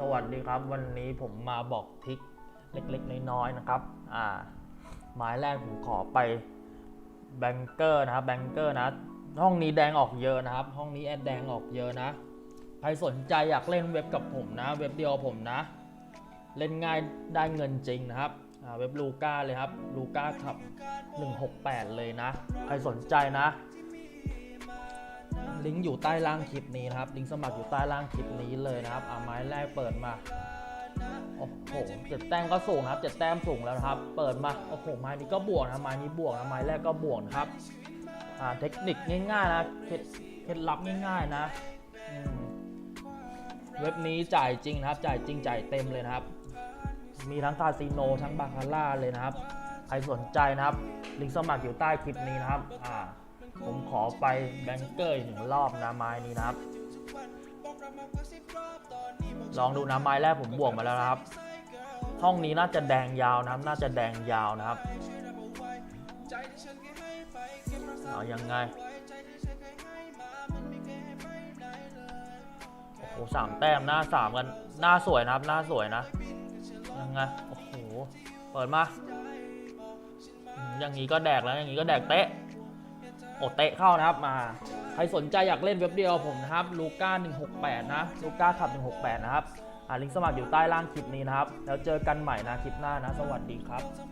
สวัสดีครับ วันนี้ผมมาบอกทิกเล็กๆ น้อยๆนะครับ อ่าหมายแรกผมขอไปแบงเกอร์นะครับแบงเกอร์นะ ห้องนี้แดงออกเยอะนะครับ ห้องนี้แอดแดงออกเยอะนะ ใครสนใจอยากเล่นเว็บกับผมนะ เว็บเดียวผมนะ เล่นง่ายได้เงินจริงนะครับอ่าเว็บลูก้าเลยครับลูก้าขับ 168 เลยนะ ใครสนใจนะ ลิงก์อยู่ใต้ล่างคลิปนี้นะครับ ลิงก์สมัครอยู่ใต้ล่างคลิปนี้เลยนะครับอ่าไม้แรกเปิดมา โอ้โหเจ็ดแต้มก็สูงนะครับเจ็ดแต้มสูงแล้วนะครับ เปิดมา โอ้โห ไม้นี้ก็บวกนะไม้นี้บวกนะไม้แรกก็บวกนะครับ อ่า เทคนิคง่ายๆนะ เคล็ดเคล็ดลับง่ายๆนะ เว็บนี้จ่ายจริงนะครับ จ่ายจริงจ่ายเต็มเลยนะครับ มีทั้งคาสิโนทั้งบาคาร่าเลยนะครับ ใครสนใจนะครับ ลิงก์สมัครอยู่ใต้คลิปนี้นะครับ อ่า ผมขอไปแบงเกอร์อีกหนึ่งรอบนะไม้นี้นะครับ ลองดูนะไม้แรกผมบวกมาแล้วนะครับ ห้องนี้น่าจะแดงยาวนะครับ น่าจะแดงยาวนะครับเอายังไงโอ้โหสามแต้มหน้าสามกันหน้าสวยนะครับ หน้าสวยนะยังไงโอ้โหเปิดมาอืมอย่างนี้ก็แดกแล้วอย่างนี้ก็แดกเตะ โอเตะเข้านะครับมาใครสนใจอยากเล่นเว็บเดียวผมนะครับลูก้า168 นะลูก้าขับ 168 นะครับอ่าลิงก์สมัครอยู่ใต้ล่างคลิปนี้นะครับ แล้วเจอกันใหม่นะคลิปหน้านะ สวัสดีครับ